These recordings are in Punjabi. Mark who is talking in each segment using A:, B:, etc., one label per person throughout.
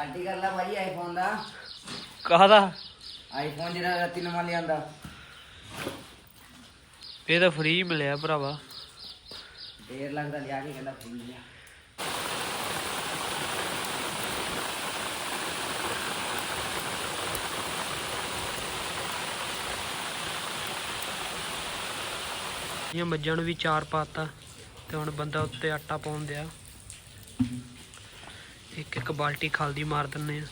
A: ਪਾਰਟੀ ਕਰ ਲੈ ਭਾਈ ਆਈਫੋਨ ਦਾ।
B: ਕਾਹਦਾ?
A: ਆਈਫੋਨ ਜਿਹੜਾ ਰਾਤੀ ਨਵਾਂ ਲਿਆਂਦਾ।
B: ਇਹ ਤਾਂ ਫ੍ਰੀ ਮਿਲਿਆ ਭਰਾਵਾ।
A: 1.5 ਲੱਖ ਦਾ ਲਿਆ ਕੇ ਕਹਿੰਦਾ ਫ੍ਰੀ ਲਿਆ
B: ਇਹ ਮੱਝਾਂ ਨੂੰ ਵੀ ਚਾਰ ਪਾਤਾ ਤੇ ਹੁਣ ਬੰਦਾ ਉੱਤੇ ਆਟਾ ਪਾਉਣ ਦਿਆ। ਇੱਕ ਇੱਕ ਬਾਲਟੀ ਖਾਲਦੀ ਮਾਰ ਦਿੰਨੇ ਆ।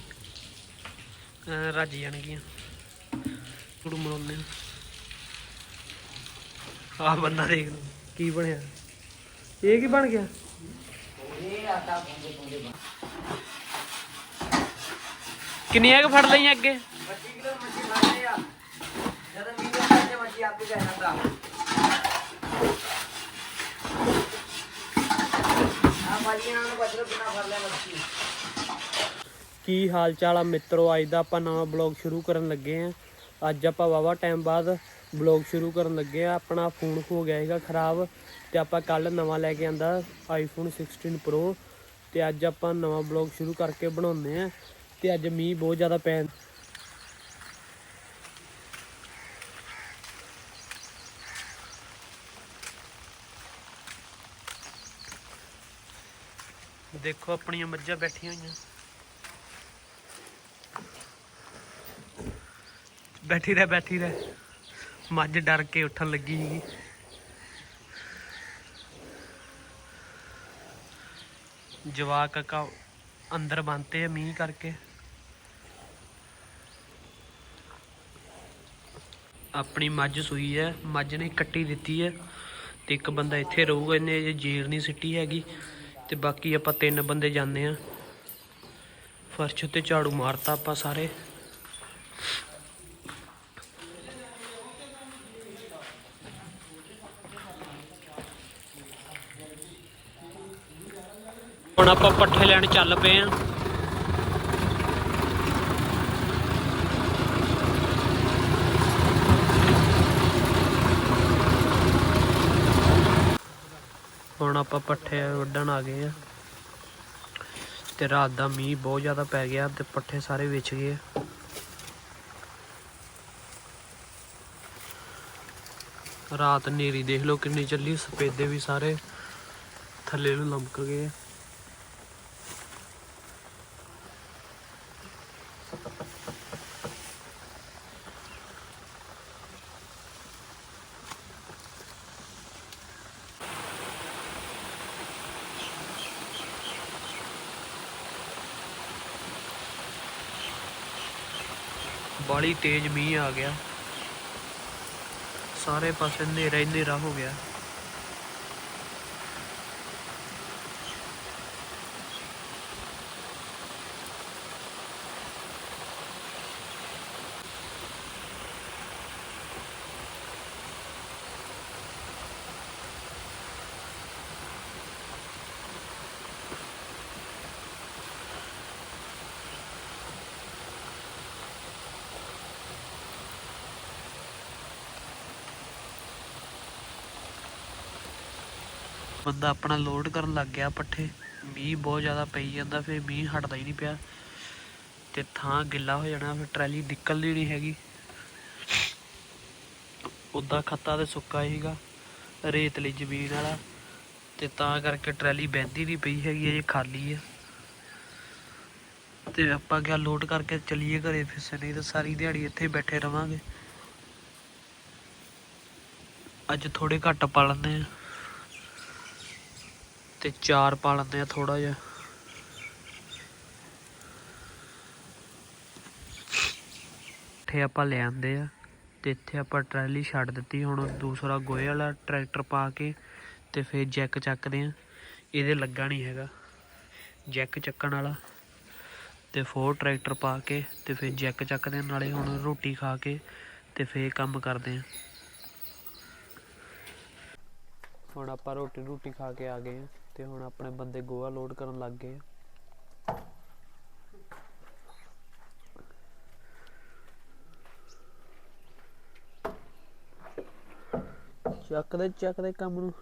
B: ਐਂ ਰੱਜ ਜਾਣਗੀਆਂ। ਕੁੜੂ ਮਰੋਨੇ ਆ। ਬੰਦਾ ਦੇਖ ਲਓ, ਕੀ ਬਣਿਆ। ਇਹ ਕੀ ਬਣ ਗਿਆ?
A: ਇਹ ਆਟਾ ਪਾਉਂਦੇ ਪਾਉਂਦੇ ਬਣ
B: ਕਿੰਨੀਆਂ ਕੁ ਫੜ ਲਈਆਂ ਅੱਗੇ?
A: 25 ਕਿਲੋ ਮੱਛੀ ਖਾਣੇ ਆ। ਜਦੋਂ ਵੀਡੀਓ ਕਰਦੇ ਮੱਛੀ ਆਪੇ ਕਹਿਣਾ ਭਰਾ। ਆ ਭਾਜੀ ਨਾਲ ਬਚਰੋ ਕਿੰਨਾ ਫੜ ਲਿਆ ਮੱਛੀ
B: ਕੀ ਹਾਲ ਚਾਲ ਆ ਮਿੱਤਰੋ? ਅੱਜ ਦਾ ਆਪਾਂ ਨਵਾਂ ਬਲੌਗ ਸ਼ੁਰੂ ਕਰਨ ਲੱਗੇ ਆ। ਅੱਜ ਆਪਾਂ ਵਾਵਾ ਟਾਈਮ ਬਾਅਦ ਬਲੌਗ ਸ਼ੁਰੂ ਕਰਨ ਲੱਗੇ ਆ। ਆਪਣਾ ਫੋਨ ਹੋ ਗਿਆ ਸੀਗਾ ਖਰਾਬ ਤੇ ਆਪਾਂ ਕੱਲ ਨਵਾਂ ਲੈ ਕੇ ਆਂਦਾ ਆਈਫੋਨ 16 ਪ੍ਰੋ ਤੇ ਅੱਜ ਆਪਾਂ ਨਵਾਂ ਬਲੌਗ ਸ਼ੁਰੂ ਕਰਕੇ ਬਣਾਉਂਦੇ ਆ ਤੇ ਅੱਜ ਮੀਂਹ ਬਹੁਤ ਜ਼ਿਆਦਾ ਪੈ ਦੇਖੋ ਆਪਣੀਆਂ ਮੱਝਾਂ ਬੈਠੀਆਂ ਹੋਈਆਂ। ਬੈਠੀ ਰਹਿ ਬੈਠੀ ਰਹਿ। ਮੱਝ ਡਰ ਕੇ ਉੱਠਣ ਲੱਗੀ ਸੀਗੀ। ਜਵਾਕ ਕਾ ਅੰਦਰ ਬੰਨਤੇ ਆ ਮੀਂਹ ਕਰਕੇ। ਆਪਣੀ ਮੱਝ ਸੂਈ ਹੈ, ਮੱਝ ਨੇ ਕੱਟੀ ਦਿੱਤੀ ਹੈ ਤੇ ਇੱਕ ਬੰਦਾ ਇੱਥੇ ਰਹੂਗਾ, ਇਹਨੇ ਜੇ ਜੀਰ ਨਹੀਂ ਸਿੱਟੀ ਹੈਗੀ। ਤੇ ਬਾਕੀ ਆਪਾਂ ਤਿੰਨ ਬੰਦੇ ਜਾਂਦੇ ਆ ਫਰਸ਼ ਉੱਤੇ ਝਾੜੂ ਮਾਰਤਾ ਆਪਾਂ ਸਾਰੇ। ਹੁਣ ਆਪਾਂ ਪੱਠੇ ਲੈਣ ਚੱਲ ਪਏ ਆ ਆਪਾਂ ਪੱਠੇ ਵੱਢਣ ਆ ਗਏ ਆ। ਤੇ ਰਾਤ ਦਾ ਮੀਂਹ ਬਹੁਤ ਜ਼ਿਆਦਾ ਪੈ ਗਿਆ ਤੇ ਪੱਠੇ ਸਾਰੇ ਵਿਛ ਗਏ ਰਾਤ ਹਨੇਰੀ ਦੇਖ ਲਓ ਕਿੰਨੀ ਚੱਲੀ, ਸਪੇਦੇ ਵੀ ਸਾਰੇ ਥੱਲੇ ਨੂੰ ਲਮਕ ਗਏ ਬਾਲੀ ਤੇਜ਼ ਮੀਂਹ ਆ ਗਿਆ। ਸਾਰੇ ਪਾਸੇ ਹਨੇਰਾ ਹੀ ਹਨੇਰਾ ਹੋ ਗਿਆ। ਬੰਦਾ ਆਪਣਾ ਲੋਡ ਕਰਨ ਲੱਗ ਗਿਆ, ਪੱਠੇ। ਮੀਂਹ ਬਹੁਤ ਜ਼ਿਆਦਾ ਪਈ ਜਾਂਦਾ, ਫਿਰ ਮੀਂਹ ਹਟਦਾ ਹੀ ਨਹੀਂ ਪਿਆ। ਤੇ ਥਾਂ ਗਿੱਲਾ ਹੋ ਜਾਣਾ, ਫਿਰ ਟਰਾਲੀ ਨਿਕਲਦੀ ਨਹੀਂ ਹੈਗੀ। ਉਦਾਂ ਖੱਤਾ ਤੇ ਸੁੱਕਾ ਹੀਗਾ ਰੇਤਲੀ ਜ਼ਮੀਨ ਵਾਲਾ। ਤੇ ਤਾਂ ਕਰਕੇ ਟਰਾਲੀ ਬਹਿੰਦੀ ਨਹੀਂ ਪਈ ਹੈਗੀ ਅਜੇ ਖਾਲੀ ਆ। ਤੇ ਆਪਾਂ ਕਿਹਾ ਲੋਡ ਕਰਕੇ ਚੱਲੀਏ ਘਰੇ, ਫਿਰ ਨਹੀਂ ਤਾਂ ਸਾਰੀ ਦਿਹਾੜੀ ਇੱਥੇ ਬੈਠੇ ਰਵਾਂਗੇ। ਅੱਜ ਥੋੜੇ ਘੱਟ ਪਾ ਲੈਂਦੇ ਆ। ਤੇ ਚਾਰ ਪਾ ਲੈਂਦੇ ਆ ਥੋੜਾ ਜਿਹਾ। ਇੱਥੇ ਆਪਾਂ ਲੈ ਆਂਦੇ ਆ ਤੇ ਇੱਥੇ ਆਪਾਂ ਟਰਾਲੀ ਛੱਡ ਦਿੱਤੀ, ਹੁਣ ਦੂਸਰਾ ਗੋਹੇ ਵਾਲਾ ਟਰੈਕਟਰ ਪਾ ਕੇ ਤੇ ਫਿਰ ਜੈਕ ਚੱਕਦੇ ਆ। ਇਹਦੇ ਲੱਗਾ ਨਹੀਂ ਹੈਗਾ। ਜੈਕ ਚੱਕਣ ਵਾਲਾ ਤੇ ਫੋਰ ਟਰੈਕਟਰ ਪਾ ਕੇ ਤੇ ਫਿਰ ਜੈਕ ਚੱਕਦੇ ਨਾਲੇ ਹੁਣ ਰੋਟੀ ਖਾ ਕੇ ਤੇ ਫਿਰ ਕੰਮ ਕਰਦੇ ਆ। ਹੁਣ ਆਪਾਂ ਰੋਟੀ ਰੋਟੀ ਖਾ ਕੇ ਆ ਗਏ ਆ। ਤੇ ਹੁਣ ਆਪਣੇ ਬੰਦੇ ਗੋਆ ਲੋਡ ਕਰਨ ਲੱਗ ਗਏ ਆ। ਚੱਕਦੇ ਚੱਕਦੇ ਕੰਮ ਨੂੰ।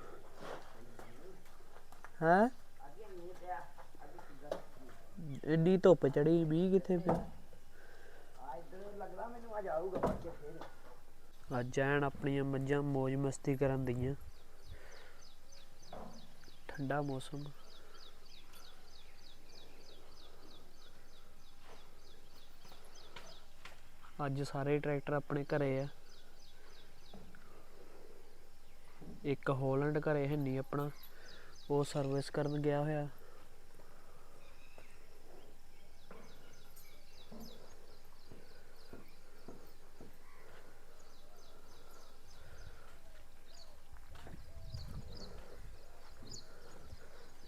B: ਹੈ? ਇੰਨੀ ਧੁੱਪ ਚੜੀ ਮੀਂਹ ਕਿੱਥੇ ਪਿਆ?
A: ਅੱਜ
B: ਐਨ ਆਪਣੀਆਂ ਮੱਝਾਂ ਮौज ਮਸਤੀ ਕਰਨ ਦੀਆਂ। ਠੰਡਾ ਮੌਸਮ। ਅੱਜ ਸਾਰੇ ਟਰੈਕਟਰ ਆਪਣੇ ਘਰੇ ਆ। ਇੱਕ ਹੋਲੈਂਡ ਘਰੇ ਹੈ ਨਹੀਂ ਆਪਣਾ। ਉਹ ਸਰਵਿਸ ਕਰਨ ਗਿਆ ਹੋਇਆ।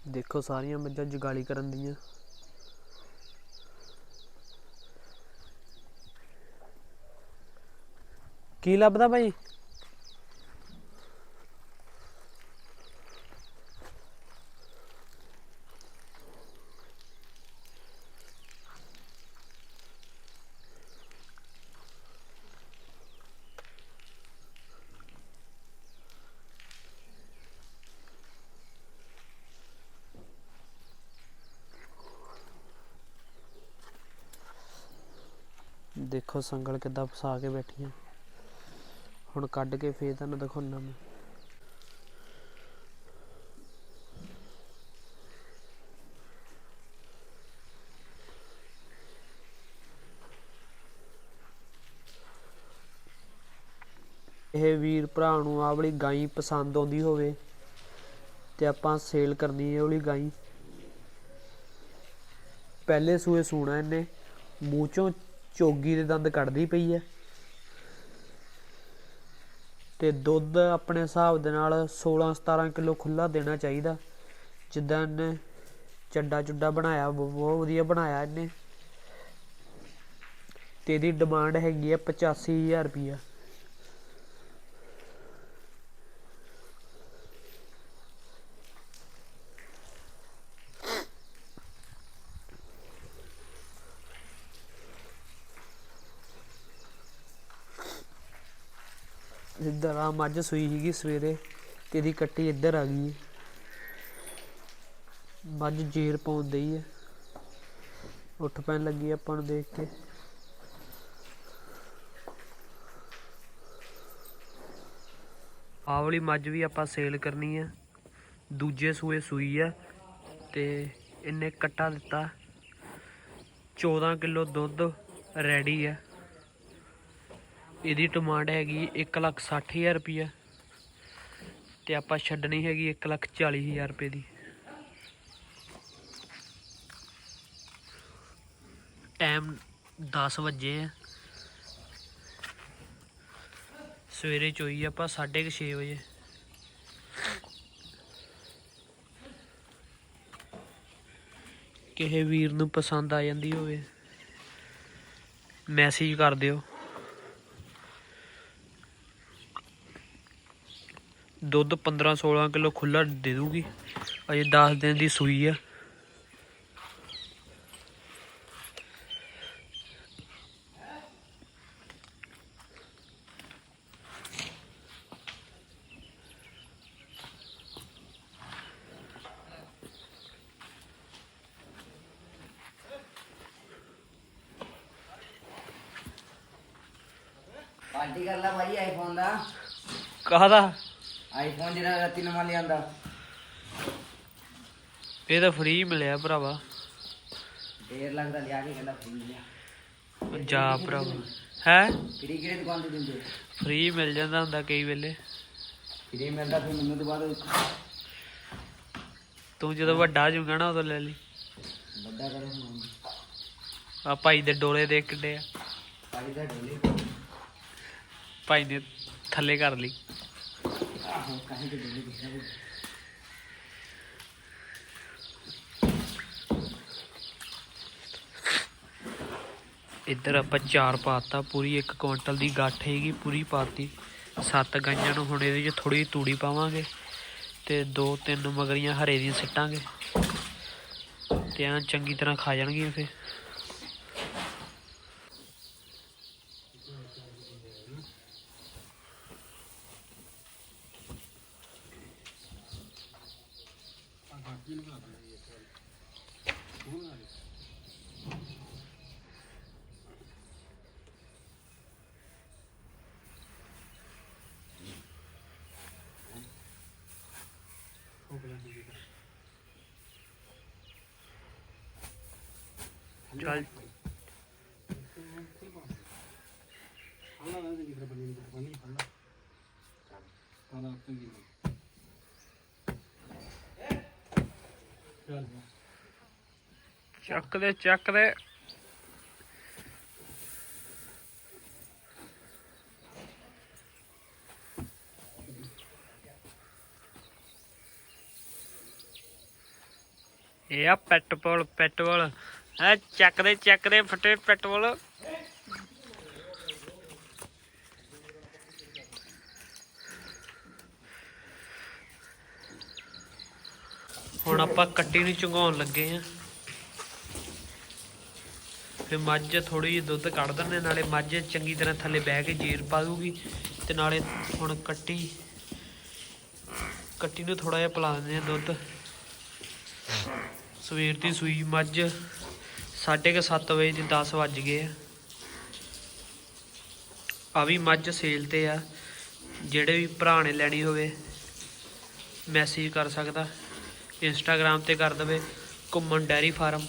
B: ਦੇਖੋ ਸਾਰੀਆਂ ਮੱਝਾਂ ਜਗਾਲੀ ਕਰਨ ਦੀਆਂ। ਕੀ ਲੱਭਦਾ ਭਾਈ? ਦੇਖੋ ਸੰਗਲ ਕਿੱਦਾਂ ਫਸਾ ਕੇ ਬੈਠੀਆਂ ਹੁਣ ਕੱਢ ਕੇ ਫੇਰ ਤੁਹਾਨੂੰ ਦਿਖਾਉਣਾ ਮੈਂ। ਇਹ ਵੀਰ ਭਰਾ ਨੂੰ ਆਹ ਵਾਲੀ ਗਾਈ ਪਸੰਦ ਆਉਂਦੀ ਹੋਵੇ ਤੇ ਆਪਾਂ ਸੇਲ ਕਰਨੀ ਹੈ ਉਹ ਗਾਈ। ਪਹਿਲੇ ਸੂਏ ਸੂਣਾ ਇਹਨੇ, ਮੂੰਹ ਚੋਂ ਚੋਗੀ ਦੇ ਦੰਦ ਕੱਢਦੀ ਪਈ ਹੈ ਤੇ ਦੁੱਧ ਆਪਣੇ ਹਿਸਾਬ ਦੇ ਨਾਲ 16 17 ਕਿਲੋ ਖੁੱਲਾ ਦੇਣਾ ਚਾਹੀਦਾ। ਜਿੱਦਾਂ ਇਹਨੇ ਚੱਡਾ ਚੁੱਡਾ ਬਣਾਇਆ ਬਹੁ- ਬਹੁਤ ਵਧੀਆ ਬਣਾਇਆ ਇਹਨੇ। ਤੇ ਇਹਦੀ ਡਿਮਾਂਡ ਹੈਗੀ ਹੈ 85000 ਰੁਪਈਆ। ਇੱਧਰ ਆ, ਮੱਝ ਸੂਈ ਸੀਗੀ ਸਵੇਰੇ ਤੇ ਇਹਦੀ ਕੱਟੀ ਇੱਧਰ ਆ ਗਈ। ਮੱਝ ਜੇਰ ਪਾਉਣ ਡਈ ਹੈ ਉੱਠ ਪੈਣ ਲੱਗੀ ਆਪਾਂ ਨੂੰ ਦੇਖ ਕੇ। ਆਹ ਵਾਲੀ ਮੱਝ ਵੀ ਆਪਾਂ ਸੇਲ ਕਰਨੀ ਹੈ ਦੂਜੇ ਸੂਏ ਸੂਈ ਹੈ ਤੇ ਇਹਨੇ ਕੱਟਾ ਦਿੱਤਾ। 14 ਕਿਲੋ ਦੁੱਧ ਰੈਡੀ ਹੈ ਇਹਦੀ ਡਿਮਾਂਡ ਹੈਗੀ 160000 ਰੁਪਈਆ ਤੇ ਆਪਾਂ ਛੱਡਣੀ ਹੈਗੀ 140000 ਰੁਪਏ ਦੀ। ਟਾਈਮ 10 ਵਜੇ ਆ। ਸਵੇਰੇ ਚੋਈ ਆਪਾਂ 6:30 ਵਜੇ। ਕਿਸੇ ਵੀਰ ਨੂੰ ਪਸੰਦ ਆ ਜਾਂਦੀ ਹੋਵੇ ਮੈਸੇਜ ਕਰ ਦਿਓ। ਦੁੱਧ 15 16 ਕਿਲੋ ਖੁੱਲਾ ਦੇ ਦੂਗੀ। ਅਜੇ 10 ਦਿਨ ਦੀ ਸੂਈ ਆ।
A: ਪਾਰਟੀ ਕਰ ਲੈ ਭਾਈ ਆਈਫੋਨ ਦਾ।
B: ਕਾਹਦਾ?
A: ਆਈਫੋਨ ਜਿਹੜਾ ਰਾਤੀ ਨਵਾਂ ਲਿਆਂਦਾ।
B: ਇਹ ਤਾਂ ਫ੍ਰੀ ਮਿਲਿਆ ਭਰਾਵਾ।
A: ਡੇਢ ਲੱਖ ਦਾ ਲਿਆ ਕੇ ਕਹਿੰਦਾ ਫ੍ਰੀ ਲਿਆ
B: ਜਾ ਭਰਾਵਾ। ਹੈ?
A: ਕਿਹੜੀ ਕਿਹੜੀ ਦੁਕਾਨ ਤੇ ਦਿੰਦੇ?
B: ਫ੍ਰੀ ਮਿਲ ਜਾਂਦਾ ਹੁੰਦਾ ਕਈ ਵੇਲੇ।
A: ਫ੍ਰੀ ਮਿਲਦਾ ਫਿਰ ਮੈਨੂੰ ਤੋਂ ਬਾਅਦ
B: ਤੂੰ ਜਦੋਂ ਵੱਡਾ ਜੂਗਾ ਨਾ ਉਦੋਂ ਲੈ ਲਈ।
A: ਵੱਡਾ ਕਰੇ ਹੁਣ
B: ਆ ਭਾਈ ਦੇ ਡੋਲੇ ਦੇ ਕਿੱਡੇ ਆ।
A: ਪਾਈ ਦਾ ਢੋਲੀ
B: ਭਾਈ ਨੇ ਥੱਲੇ ਕਰ ਲਈ।
A: ਆਹੋ ਕਾਹੇ ਤੇ ਢੋਲੀ ਦਿਖਦਾ
B: ਇੱਧਰ ਆਪਾਂ ਚਾਰ ਪਾਤਾ, ਪੂਰੀ ਇੱਕ ਕੁਇੰਟਲ ਦੀ ਗੱਠ ਹੈਗੀ, ਪੂਰੀ ਪਾਤੀ। ਸੱਤ ਗਾਈਆਂ ਨੂੰ ਹੁਣ ਇਹਦੇ 'ਚ ਥੋੜੀ ਤੂੜੀ ਪਾਵਾਂਗੇ ਤੇ ਦੋ ਤਿੰਨ ਮਗਰੀਆਂ ਹਰੇ ਦੀਆਂ ਸਿੱਟਾਂਗੇ। ਤੇ ਐਂ ਚੰਗੀ ਤਰ੍ਹਾਂ ਖਾ ਜਾਣਗੀਆਂ 잘 발라 나는 게 그래 버리는 거 많이 발라. 발라 저기 ਚੱਕ ਦੇ ਚੱਕ ਦੇ ਇਹ ਆ ਪੈਟਰੋਲ ਪੈਟਰੋਲ ਹੈ ਚੱਕ ਦੇ ਚੱਕ ਦੇ ਫਟੇ ਪੈਟਰੋਲ ਹੁਣ ਆਪਾਂ ਕੱਟੀ ਨੂੰ ਚੁੰਗਾਉਣ ਲੱਗੇ ਆ। ਫਿਰ ਮੱਝ ਥੋੜੀ ਜਿਹੀ ਦੁੱਧ ਕੱਢ ਦਿੰਦੇ ਨਾਲੇ ਮੱਝ ਚੰਗੀ ਤਰ੍ਹਾਂ ਥੱਲੇ ਬਹਿ ਕੇ ਜੀਰ ਪਾ ਦੂਗੀ ਤੇ ਨਾਲੇ ਹੁਣ ਕੱਟੀ ਕੱਟੀ ਨੂੰ ਥੋੜਾ ਜਿਹਾ ਪਿਲਾ ਦਿੰਦੇ ਆ ਦੁੱਧ। ਸਵੇਰ ਦੀ ਸੂਈ ਮੱਝ 7:30 ਵਜੇ ਦੀ 10 ਵੱਜ ਗਏ ਆ। ਆ ਵੀ ਮੱਝ ਸੇਲ ਤੇ ਆ, ਜਿਹੜੇ ਵੀ ਭਰਾ ਨੇ ਲੈਣੀ ਹੋਵੇ, ਮੈਸੇਜ ਕਰ ਸਕਦਾ ਇੰਸਟਾਗ੍ਰam ਤੇ ਕਰ ਦਵੇ, ਘੁੰਮਣ ਡੈਰੀ ਫਾਰਮ।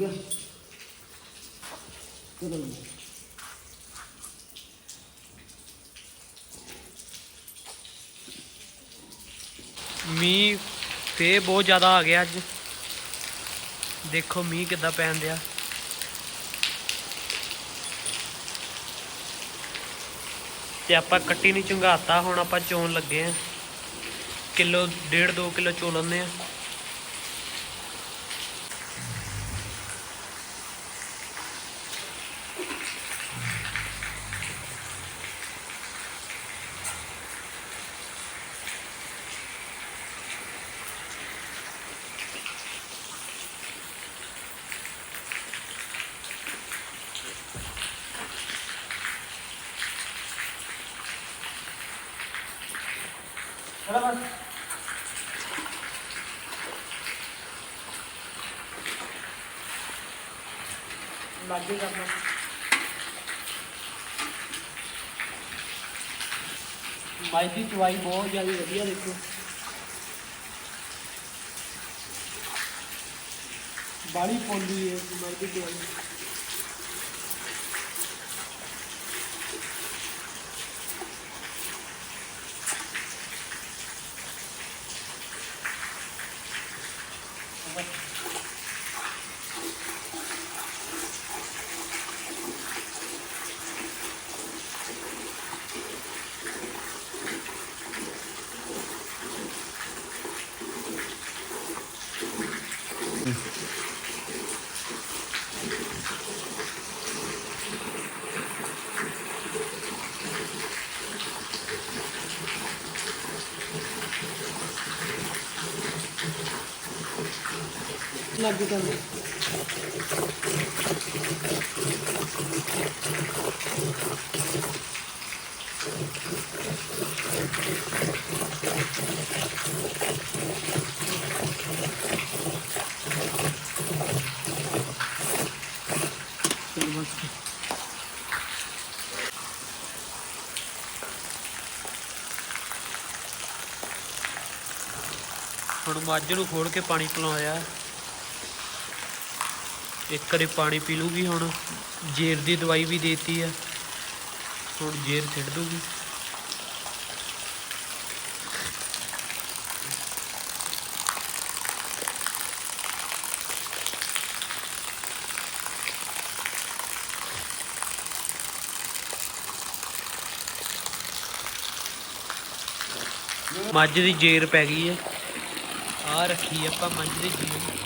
A: ਠੀਕ ਹੈ। ਚਲੋ ਜੀ।
B: ਮੀਂਹ ਫੇ ਬਹੁਤ ਜ਼ਿਆਦਾ ਆ ਗਿਆ ਅੱਜ। ਦੇਖੋ ਮੀਂਹ ਕਿੱਦਾਂ ਪੈਣ ਦਿਆ ਤੇ ਆਪਾਂ ਕੱਟੀ ਨਹੀਂ ਚੁੰਘਾਤਾ ਹੁਣ ਆਪਾਂ ਚੋਣ ਲੱਗੇ ਆ। ਕਿਲੋ, ਡੇਢ 2 ਕਿਲੋ ਚੋ ਲੈਂਦੇ ਆ। ਮਾਈ ਦੀ ਚਵਾਈ ਬਹੁਤ ਜ਼ਿਆਦਾ ਵਧੀਆ ਦੇਖੋ। ਬਾੜੀ ਪੌਂਦੀ ਹੈ ਮਾਈ ਦੀ ਚਵਾਈ। ਲੱਗ ਕਰਨਾ ਹੁਣ ਮੱਝ ਨੂੰ ਖੋਲ ਕੇ ਪਾਣੀ ਪਿਲਾਇਆ ਇੱਕ ਵਾਰੀ ਪਾਣੀ ਪੀ ਲੂਗੀ ਹੁਣ, ਜੇਰ ਦੀ ਦਵਾਈ ਵੀ ਦੇਤੀ ਆ। ਹੁਣ ਜੇਰ ਛੱਡ ਦੂਗੀ। ਮੱਝ ਦੀ ਜੇਰ ਪੈ ਗਈ ਹੈ ਆ ਰੱਖੀ ਆਪਾਂ ਮੱਝ ਦੀ ਜੇਰ।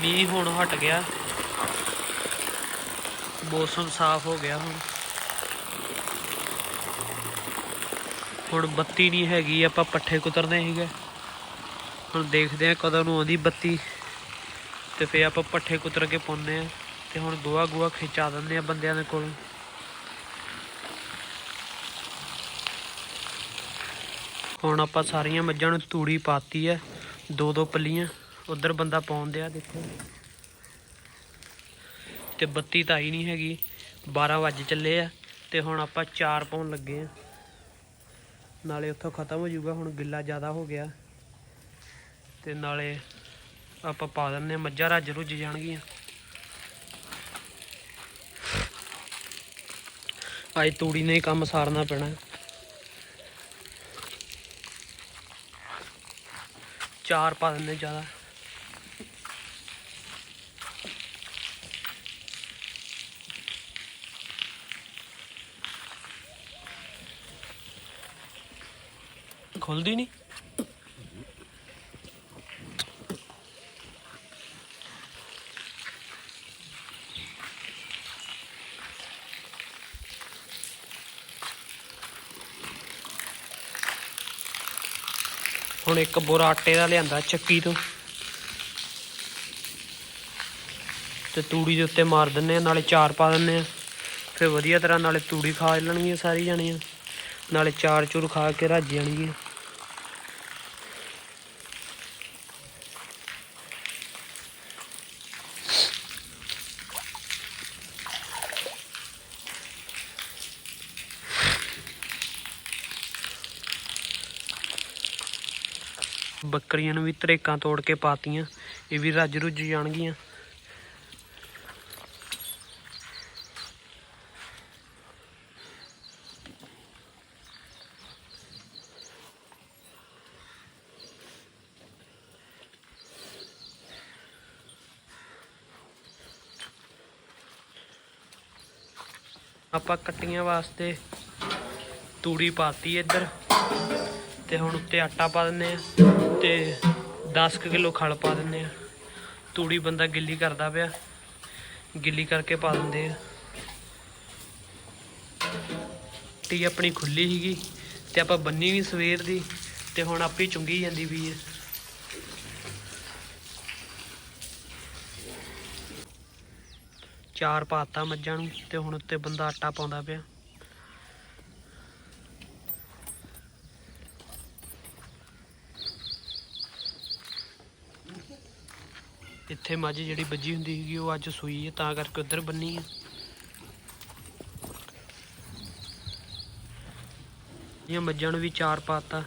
B: ਮੀਂਹ ਹੁਣ ਹਟ ਗਿਆ। ਮੌਸਮ ਸਾਫ਼ ਹੋ ਗਿਆ ਹੁਣ। ਹੁਣ ਬੱਤੀ ਨਹੀਂ ਹੈਗੀ, ਆਪਾਂ ਪੱਠੇ ਕੁਤਰਨੇ ਸੀਗੇ। ਹੁਣ ਦੇਖਦੇ ਆ ਕਦੋਂ ਨੂੰ ਆਉਂਦੀ ਬੱਤੀ। ਤੇ ਫੇਰ ਆਪਾਂ ਪੱਠੇ ਕੁਤਰ ਕੇ ਪਾਉਂਦੇ ਆ ਤੇ ਹੁਣ ਗੋਆ ਗੋਆ ਖਿਚਾ ਦਿੰਦੇ ਆ ਬੰਦਿਆਂ ਦੇ ਕੋਲ। ਹੁਣ ਆਪਾਂ ਸਾਰੀਆਂ ਮੱਝਾਂ ਨੂੰ ਤੂੜੀ ਪਾਤੀ ਐ ਦੋ ਦੋ ਪੱਲੀਆਂ। ਉਧਰ ਬੰਦਾ ਪਾਉਣ ਆ ਦੇਖੋ। ਤੇ ਬੱਤੀ ਤਾਂ ਆਈ ਨਹੀਂ ਹੈਗੀ। 12 ਵਜੇ ਚੱਲੇ ਆ ਤੇ ਹੁਣ ਆਪਾਂ ਚਾਰ ਪਾਉਣ ਲੱਗੇ ਆ। ਨਾਲੇ ਉੱਥੋਂ ਖਤਮ ਹੋ ਜਾਊਗਾ, ਹੁਣ ਗਿੱਲਾ ਜ਼ਿਆਦਾ ਹੋ ਗਿਆ। ਤੇ ਨਾਲੇ ਆਪਾਂ ਪਾ ਦਿੰਦੇ ਆ, ਮੱਝਾਂ ਰੱਜ ਰੁੱਜ ਜਾਣਗੀਆਂ। ਅੱਜ ਤੂੜੀ ਨੇ ਕੰਮ ਸਾਰਨਾ ਪੈਣਾ। ਚਾਰ ਪਾ ਦਿੰਦੇ ਜ਼ਿਆਦਾ। ਖੁੱਲਦੀ ਨਹੀਂ। ਹੁਣ ਇੱਕ ਬੋਰਾ ਆਟੇ ਦਾ ਲਿਆਂਦਾ ਚੱਕੀ ਤੋਂ। ਤੇ ਤੂੜੀ ਦੇ ਉੱਤੇ ਮਾਰ ਦਿੰਨੇ ਆ, ਨਾਲੇ ਚਾਰ ਪਾ ਦਿੰਨੇ ਆ। ਫਿਰ ਵਧੀਆ ਤਰ੍ਹਾਂ ਨਾਲੇ ਤੂੜੀ ਖਾ ਲੈਣਗੀਆਂ ਸਾਰੀ ਜਾਣੀਆਂ। ਨਾਲੇ ਚਾਰ ਚੂਰ ਖਾ ਕੇ ਰੱਜ ਜਾਣਗੀਆਂ। ਬੱਕਰੀਆਂ ਨੂੰ ਵੀ ਤਰੇਕਾਂ ਤੋੜ ਕੇ ਪਾਤੀਆਂ। ਇਹ ਵੀ ਰੱਜ ਰੁੱਜ ਜਾਣਗੀਆਂ। ਆਪਾਂ ਕੱਟੀਆਂ ਵਾਸਤੇ ਤੂੜੀ ਪਾਤੀ ਇੱਧਰ। ਤੇ ਹੁਣ ਉੱਤੇ ਆਟਾ ਪਾ ਦਿੰਨੇ ਆ। ਤੇ 10 ਕਿਲੋ ਖਲ ਪਾ ਦਿੰਦੇ ਆ। ਤੂੜੀ ਬੰਦਾ ਗਿੱਲੀ ਕਰਦਾ ਪਿਆ। ਗਿੱਲੀ ਕਰਕੇ ਪਾ ਦਿੰਦੇ ਆ। ਟੀ ਆਪਣੀ ਖੁੱਲੀ ਸੀਗੀ ਤੇ ਆਪਾਂ ਬੰਨੀ ਵੀ ਸਵੇਰ ਦੀ ਤੇ ਹੁਣ ਆਪੇ ਚੁੰਗੀ ਜਾਂਦੀ ਵੀ ਹੈ ਚਾਰ ਪਾਤਾ ਮੱਝਾਂ ਨੂੰ ਤੇ ਹੁਣ ਉੱਤੇ ਬੰਦਾ ਆਟਾ ਪਾਉਂਦਾ ਪਿਆ। ਇੱਥੇ ਮੱਝ ਜਿਹੜੀ ਵੱਜੀ ਹੁੰਦੀ ਸੀਗੀ, ਉਹ ਅੱਜ ਸੂਈ ਹੈ, ਤਾਂ ਕਰਕੇ ਉੱਧਰ ਬੰਨੀ ਹੈ ਇਹ ਮੱਝਾਂ ਨੂੰ ਵੀ ਚਾਰ ਪਾਤਾ,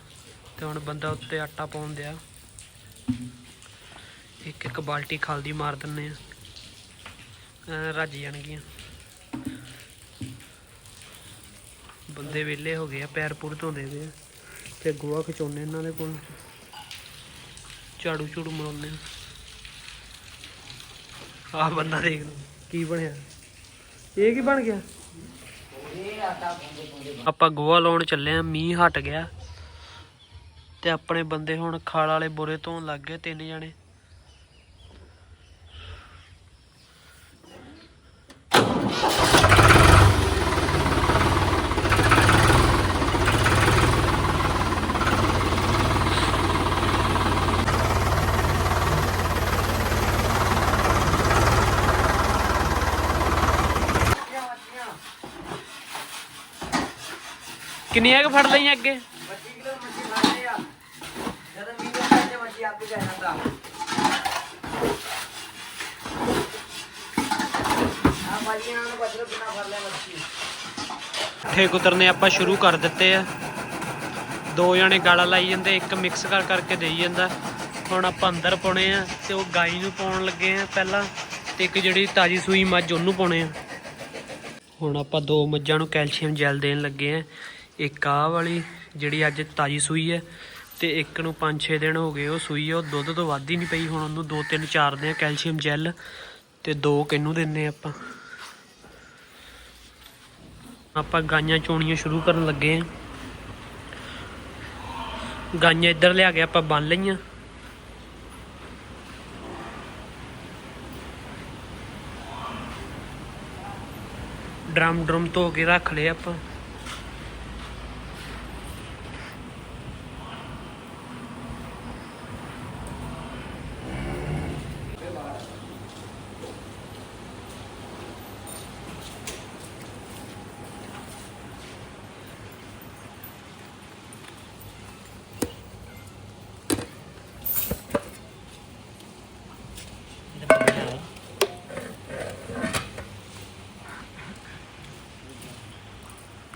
B: ਤੇ ਹੁਣ ਬੰਦਾ ਉੱਤੇ ਆਟਾ ਪਾਉਣ ਦਿਆ। ਇੱਕ ਇੱਕ ਬਾਲਟੀ ਖਾਲਦੀ ਮਾਰ ਦਿੰਨੇ ਆ। ਰੱਜ ਜਾਣਗੀਆਂ। ਬੰਦੇ ਵਿਹਲੇ ਹੋ ਗਏ ਆ, ਪੈਰ ਪੂਰ ਧੋਂਦੇ ਪਏ ਆ। ਤੇ ਗੋਹਾ ਖਿਚਾਉਣੇ ਇਹਨਾਂ ਦੇ ਕੋਲ। ਝਾੜੂ ਝੂੜੂ ਮਰਾਉਂਦੇ ਆ। ਆਹ ਬੰਦਾ ਦੇਖ ਲਓ। ਕੀ ਬਣਿਆ? ਇਹ ਕੀ ਬਣ ਗਿਆ? ਆਪਾਂ ਗੋਆ ਲਾਉਣ ਚੱਲੇ ਆ ਮੀਂਹ ਹਟ ਗਿਆ ਤੇ ਆਪਣੇ ਬੰਦੇ ਹੁਣ ਖਾਲ ਵਾਲੇ ਬੋਰੇ ਧੋਣ ਲੱਗ ਗਏ ਤਿੰਨ ਜਣੇ। ਕਿੰਨੀਆਂ ਕੁ ਫੜ ਲਈਆਂ ਅੱਗੇ?
A: 25 ਕਿਲੋ ਮੱਛੀ ਖਾਣੇ ਆ ਜਦੋਂ ਵੀਡੀਓ ਕਰਦੇ ਮੱਛੀ ਆਪੇ ਕਹਿਣਾ ਤਾਂ ਆ ਭਾਜੀਆਂ ਨੂੰ ਬਦਲੋ ਕਿੰਨਾ ਫੜ ਲਿਆ ਮੱਛੀ
B: ਠੇ ਕੁਤਰਨੇ ਆਪਾਂ ਸ਼ੁਰੂ ਕਰ ਦਿੱਤੇ ਆ। ਦੋ ਜਣੇ ਗਾਲਾ ਲਾਈ ਜਾਂਦੇ, ਇੱਕ ਮਿਕਸ ਕਰ ਕਰਕੇ ਦੇਈ ਜਾਂਦਾ। ਹੁਣ ਆਪਾਂ ਅੰਦਰ ਪਾਉਣੇ ਆ ਤੇ ਉਹ ਗਾਈ ਨੂੰ ਪਾਉਣ ਲੱਗੇ ਆ ਪਹਿਲਾਂ ਤੇ ਇੱਕ ਜਿਹੜੀ ਤਾਜੀ ਸੂਈ ਮੱਝ ਉਹਨੂੰ ਪਾਉਣੇ ਆ। ਹੁਣ ਆਪਾਂ ਦੋ ਮੱਝਾਂ ਨੂੰ ਕੈਲਸ਼ੀਅਮ ਜੈਲ ਦੇਣ ਲੱਗੇ ਆ। ਇੱਕ ਆਹ ਵਾਲੀ ਜਿਹੜੀ ਅੱਜ ਤਾਜੀ ਸੂਈ ਹੈ ਤੇ ਇੱਕ ਨੂੰ 5-6 ਦਿਨ ਹੋ ਗਏ ਉਹ ਸੂਈ ਆ, ਉਹ ਦੁੱਧ ਤੋਂ ਵੱਧ ਹੀ ਨਹੀਂ ਪਈ, ਹੁਣ ਉਹਨੂੰ ਦੋ ਤਿੰਨ ਚਾਰ ਦੇ ਆ ਕੈਲਸ਼ੀਅਮ ਜੈਲ ਤੇ ਦੋ ਕਿੰਨੂੰ ਦਿੰਨੇ ਆ ਆਪਾਂ। ਆਪਾਂ ਗਾਈਆਂ ਚੋਣੀਆਂ ਸ਼ੁਰੂ ਕਰਨ ਲੱਗੇ ਆਂ ਗਾਈਆਂ ਇੱਧਰ ਲਿਆ ਕੇ ਆਪਾਂ ਬੰਨ ਲਈਆਂ। ਡਰਮ ਡਰਮ ਧੋ ਕੇ ਰੱਖ ਲਏ ਆਪਾਂ।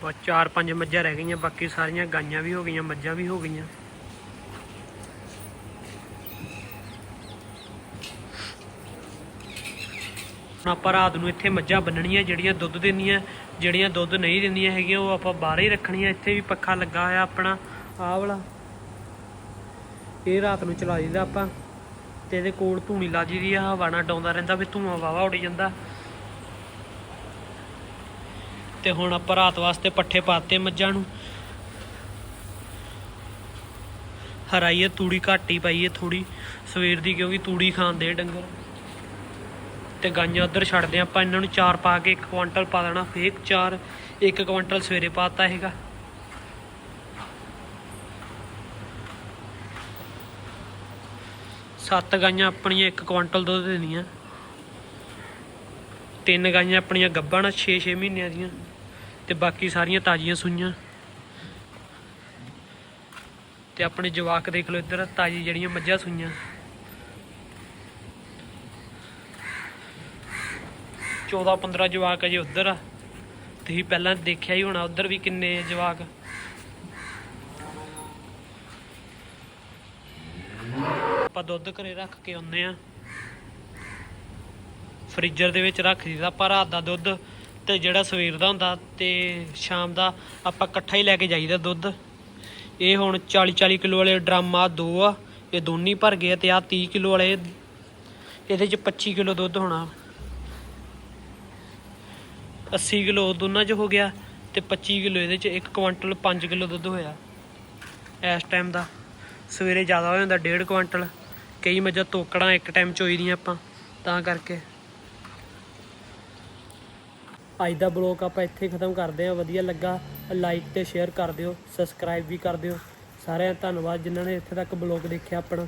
B: ਬਸ ਚਾਰ ਪੰਜ ਮੱਝਾਂ ਰਹਿ ਗਈਆਂ, ਬਾਕੀ ਸਾਰੀਆਂ ਗਾਈਆਂ ਵੀ ਹੋ ਗਈਆਂ, ਮੱਝਾਂ ਵੀ ਹੋ ਗਈਆਂ। ਹੁਣ ਆਪਾਂ ਰਾਤ ਨੂੰ ਇੱਥੇ ਮੱਝਾਂ ਬੰਨਣੀਆਂ, ਜਿਹੜੀਆਂ ਦੁੱਧ ਦਿੰਦੀਆਂ, ਜਿਹੜੀਆਂ ਦੁੱਧ ਨਹੀਂ ਦਿੰਦੀਆਂ ਹੈਗੀਆਂ, ਉਹ ਆਪਾਂ ਬਾਹਰ ਹੀ ਰੱਖਣੀਆਂ, ਇੱਥੇ ਵੀ ਪੱਖਾ ਲੱਗਾ ਹੋਇਆ ਆਪਣਾ, ਆਹ ਵਾਲਾ। ਇਹ ਰਾਤ ਨੂੰ ਚਲਾ ਦਈਦਾ ਆਪਾਂ, ਤੇ ਇਹਦੇ ਕੋਲ ਧੂਣੀ ਲਾ ਦੀ ਆ, ਹਵਾ ਨਾਲ ਡਾਉਂਦਾ ਰਹਿੰਦਾ ਵੀ ਧੂਆਂ ਵਾਵਾ ਉੱਡ ਜਾਂਦਾ। ਤੇ ਹੁਣ ਆਪਾਂ ਰਾਤ ਵਾਸਤੇ ਪੱਠੇ ਪਾਤੇ ਮੱਝਾਂ ਨੂੰ। ਹਰਾਈਏ, ਤੂੜੀ ਘੱਟ ਹੀ ਪਾਈਏ ਥੋੜੀ ਸਵੇਰ ਦੀ ਕਿਉਂਕਿ ਤੂੜੀ ਖਾਂਦੇ ਡੰਗਰ। ਤੇ ਗਾਈਆਂ ਉਧਰ ਛੱਡਦੇ ਆਪਾਂ ਇਹਨਾਂ ਨੂੰ ਚਾਰ ਪਾ ਕੇ ਇੱਕ ਕੁਆਂਟਲ ਪਾ ਦੇਣਾ ਫੇਕ ਚਾਰ, ਇੱਕ ਕੁਆਂਟਲ ਸਵੇਰੇ ਪਾਤਾ ਹੈਗਾ। ਸੱਤ ਗਾਈਆਂ ਆਪਣੀਆਂ, ਇੱਕ ਕੁਆਂਟਲ ਦੁੱਧ ਦਿੰਦੀਆਂ ਤਿੰਨ ਗਾਈਆਂ ਆਪਣੀਆਂ ਗੱਭਣ 6-6 ਮਹੀਨਿਆਂ ਦੀਆਂ। ਤੇ ਬਾਕੀ ਸਾਰੀਆਂ ਤਾਜ਼ੀਆਂ ਸੂਈਆਂ। ਤੇ ਆਪਣੇ ਜਵਾਕ ਦੇਖ ਲਓ ਇੱਧਰ, ਤਾਜ਼ੀ ਜਿਹੜੀਆਂ ਮੱਝਾਂ ਸੂਈਆਂ। ਚੌਦਾਂ 15 ਜਵਾਕ ਅਜੇ ਉੱਧਰ ਆ। ਤੁਸੀਂ ਪਹਿਲਾਂ ਦੇਖਿਆ ਹੀ ਹੋਣਾ ਉੱਧਰ ਵੀ ਕਿੰਨੇ ਜਵਾਕ। ਆਪਾਂ ਦੁੱਧ ਘਰੇ ਰੱਖ ਕੇ ਆਉਂਦੇ ਆ ਫ੍ਰੀਜ਼ਰ ਦੇ ਵਿੱਚ ਰੱਖ ਦਿੱਤਾ ਆਪਾਂ ਰਾਤ ਦਾ ਦੁੱਧ ਤੇ ਜਿਹੜਾ ਸਵੇਰ ਦਾ ਹੁੰਦਾ ਤੇ ਸ਼ਾਮ ਦਾ ਆਪਾਂ ਇਕੱਠਾ ਹੀ ਲੈ ਕੇ ਜਾਈਦਾ ਦੁੱਧ। ਇਹ ਹੁਣ 40 40 ਕਿਲੋ ਵਾਲੇ ਡਰਮ ਆ, ਦੋ ਆ, ਇਹ ਦੋਨੀ ਭਰ ਗਏ ਆ ਤੇ ਆ 30 ਕਿਲੋ ਵਾਲੇ। ਇਹਦੇ ਚ 25 ਕਿਲੋ ਦੁੱਧ ਹੋਣਾ। 80 ਕਿਲੋ ਦੋਨਾਂ 'ਚ ਹੋ ਗਿਆ ਤੇ 25 ਕਿਲੋ ਇਹਦੇ 'ਚ 1 ਕੁਆਂਟਲ 5 ਕਿਲੋ ਦੁੱਧ ਹੋਇਆ। ਇਸ ਟਾਈਮ ਦਾ ਸਵੇਰੇ ਜ਼ਿਆਦਾ ਹੋ ਜਾਂਦਾ 1.5 ਕੁਆਂਟਲ। ਕਈ ਮੱਝਾਂ ਤੋਕੜਾਂ ਇੱਕ ਟਾਈਮ ਚੋਈ ਦੀਆਂ ਆਪਾਂ, ਤਾਂ ਕਰਕੇ। ਅੱਜ ਦਾ ਬਲੌਗ ਆਪਾਂ ਇੱਥੇ ਖਤਮ ਕਰਦੇ ਹਾਂ। ਵਧੀਆ ਲੱਗਾ ਲਾਈਕ ਤੇ ਸ਼ੇਅਰ ਕਰ ਦਿਓ ਸਬਸਕ੍ਰਾਈਬ ਵੀ ਕਰ ਦਿਓ। ਸਾਰਿਆਂ ਦਾ ਧੰਨਵਾਦ ਜਿਨ੍ਹਾਂ ਨੇ ਇੱਥੇ ਤੱਕ ਬਲੌਗ ਦੇਖਿਆ ਆਪਣਾ।